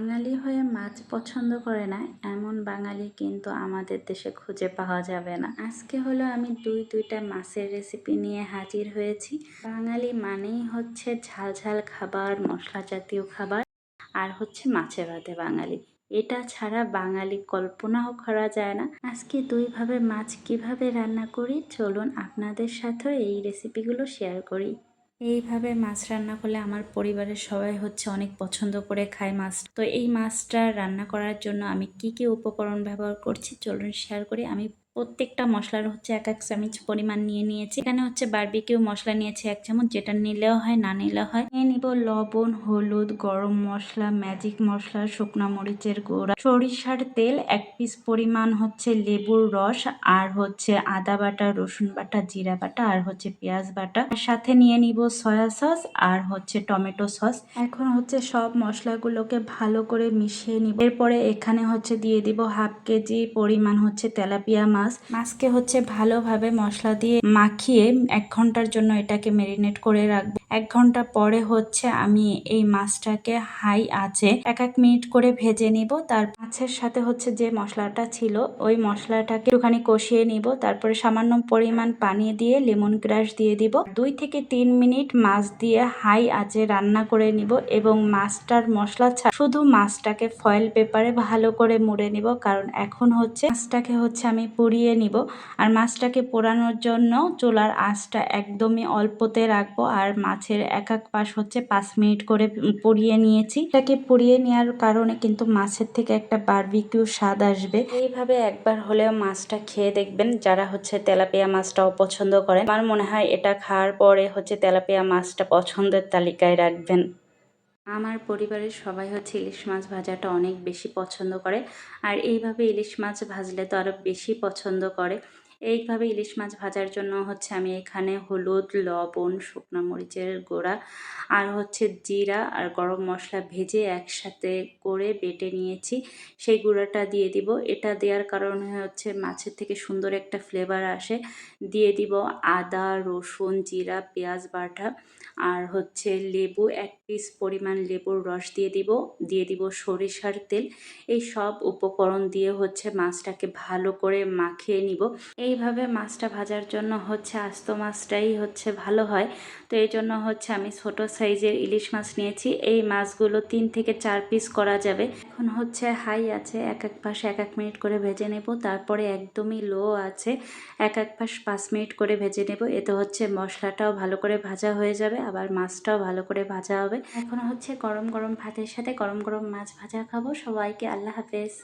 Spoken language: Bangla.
বাঙালি হয়ে মাছ পছন্দ করে না, এমন বাঙালি কিন্তু আমাদের দেশে খুঁজে পাওয়া যাবে না। আজকে হলো আমি দুই, দুইটা মাছের রেসিপি নিয়ে হাজির হয়েছি। বাঙালি মানেই হচ্ছে ঝাল ঝাল খাবার মশলা জাতীয় খাবার, আর হচ্ছে মাছে ভাতে বাঙালি। এটা ছাড়া বাঙালি কল্পনাও করা যায় না। আজকে দুইভাবে মাছ কীভাবে রান্না করি, চলুন আপনাদের সাথেও এই রেসিপিগুলো শেয়ার করি। এইভাবে মাছ রান্না করলে আমার পরিবারের সবাই হচ্ছে অনেক পছন্দ করে খায় মাছ। তো এই মাছটা রান্না করার জন্য আমি কি কি উপকরণ ব্যবহার করছি চলুন শেয়ার করি। আমি প্রত্যেকটা মশলার হচ্ছে এক এক চামচ পরিমাণ নিয়ে নিয়েছি। এখানে হচ্ছে বারবিকিউ মশলা নিয়েছি এক চামচ, যেটা নিলেও হয়, না নিলেও হয়। নিয়ে নিব লবণ, হলুদ, গরম মশলা ম্যাজিক মশলা, শুকনো মরিচের গুঁড়া, সরিষার তেল, এক পিস পরিমাণ হচ্ছে লেবুর রস, আর হচ্ছে আদা বাটা, রসুন বাটা, জিরা বাটা, আর হচ্ছে পেঁয়াজ বাটা। সাথে নিয়ে নিব সয়া সস আর হচ্ছে টমেটো সস এখন হচ্ছে সব মশলাগুলোকে ভালো করে মিশিয়ে নিব। এরপরে এখানে হচ্ছে দিয়ে দিব হাফ কেজি পরিমাণ হচ্ছে তেলাপিয়া মাছকে হচ্ছে ভালোভাবে মশলা দিয়ে মাখিয়ে এক ঘণ্টার জন্য এটাকে মেরিনেট করে রাখব। এক ঘণ্টা পরে হচ্ছে আমি এই মাছটাকে হাই আছে এক এক মিনিট করে ভেজে নিব। তার মাছের সাথে হচ্ছে যে মশলাটা ছিল, ওই মশলাটাকে একটুখানি কষিয়ে নিব। তারপরে সামান্য পরিমাণ পানি দিয়ে লেমন গ্রাস দিয়ে দিব। দুই থেকে তিন মিনিট মাছ দিয়ে হাই আঁচে রান্না করে নিব এবং মাছটার মশলা ছাড়া শুধু মাছটাকে ফয়েল পেপারে ভালো করে মুড়ে নিব। কারণ এখন হচ্ছে মাছটাকে হচ্ছে আমি পুড়িয়ে নিব। আর মাছটাকে পোড়ানোর জন্য চুলার আঁচটা একদমই অল্পতে রাখব। আর মাছের এক এক পাশ হচ্ছে পাঁচ মিনিট করে পুড়িয়ে নিয়েছি। এটাকে পুড়িয়ে নেওয়ার কারণে কিন্তু মাছের থেকে একটা বারবিকিউ স্বাদ আসবে। এইভাবে একবার হলেও মাছটা খেয়ে দেখবেন যারা হচ্ছে তেলাপিয়া মাছটাও পছন্দ করেন। আমার মনে হয় এটা খাওয়ার পরে হচ্ছে তেলাপিয়া মাছটা পছন্দের তালিকায় রাখবেন। আমার পরিবারের সবাই হচ্ছে ইলিশ মাছ ভাজাটা অনেক বেশি পছন্দ করে। আর এইভাবে ইলিশ মাছ ভাজলে তো আরও বেশি পছন্দ করে। এইভাবে ইলিশ মাছ ভাজার জন্য হচ্ছে আমি এখানে হলুদ, লবণ, শুকনো মরিচের গুঁড়া আর হচ্ছে জিরা আর গরম মশলা ভেজে একসাথে করে বেটে নিয়েছি। সেই গুঁড়াটা দিয়ে দিব। এটা দেওয়ার কারণে হচ্ছে মাছের থেকে সুন্দর একটা ফ্লেভার আসে। দিয়ে দিব আদা, রসুন, জিরা, পেঁয়াজ, বাটা আর হচ্ছে লেবু, এক পিস পরিমাণ লেবুর রস দিয়ে দিব। দিয়ে দিব সরিষার তেল। এই সব উপকরণ দিয়ে হচ্ছে মাছটাকে ভালো করে মাখিয়ে নিব। এইভাবে মাছটা ভাজার জন্য হচ্ছে আস্ত মাছটাই হচ্ছে ভালো হয়। তো এই জন্য হচ্ছে আমি ছোট সাইজের ইলিশ মাছ নিয়েছি। এই মাছগুলো তিন থেকে চার পিস করা যাবে। এখন হচ্ছে হাই আছে, এক এক পাশ এক এক মিনিট করে ভেজে নেব। তারপরে একদমই লো আছে, এক এক পাশ পাঁচ মিনিট করে ভেজে নেব। এতে হচ্ছে মশলাটাও ভালো করে ভাজা হয়ে যাবে, আবার মাছটাও ভালো করে ভাজা হবে। এখন হচ্ছে গরম গরম ভাতের সাথে গরম গরম মাছ ভাজা খাব। সবাইকে আল্লাহ হাফেজ।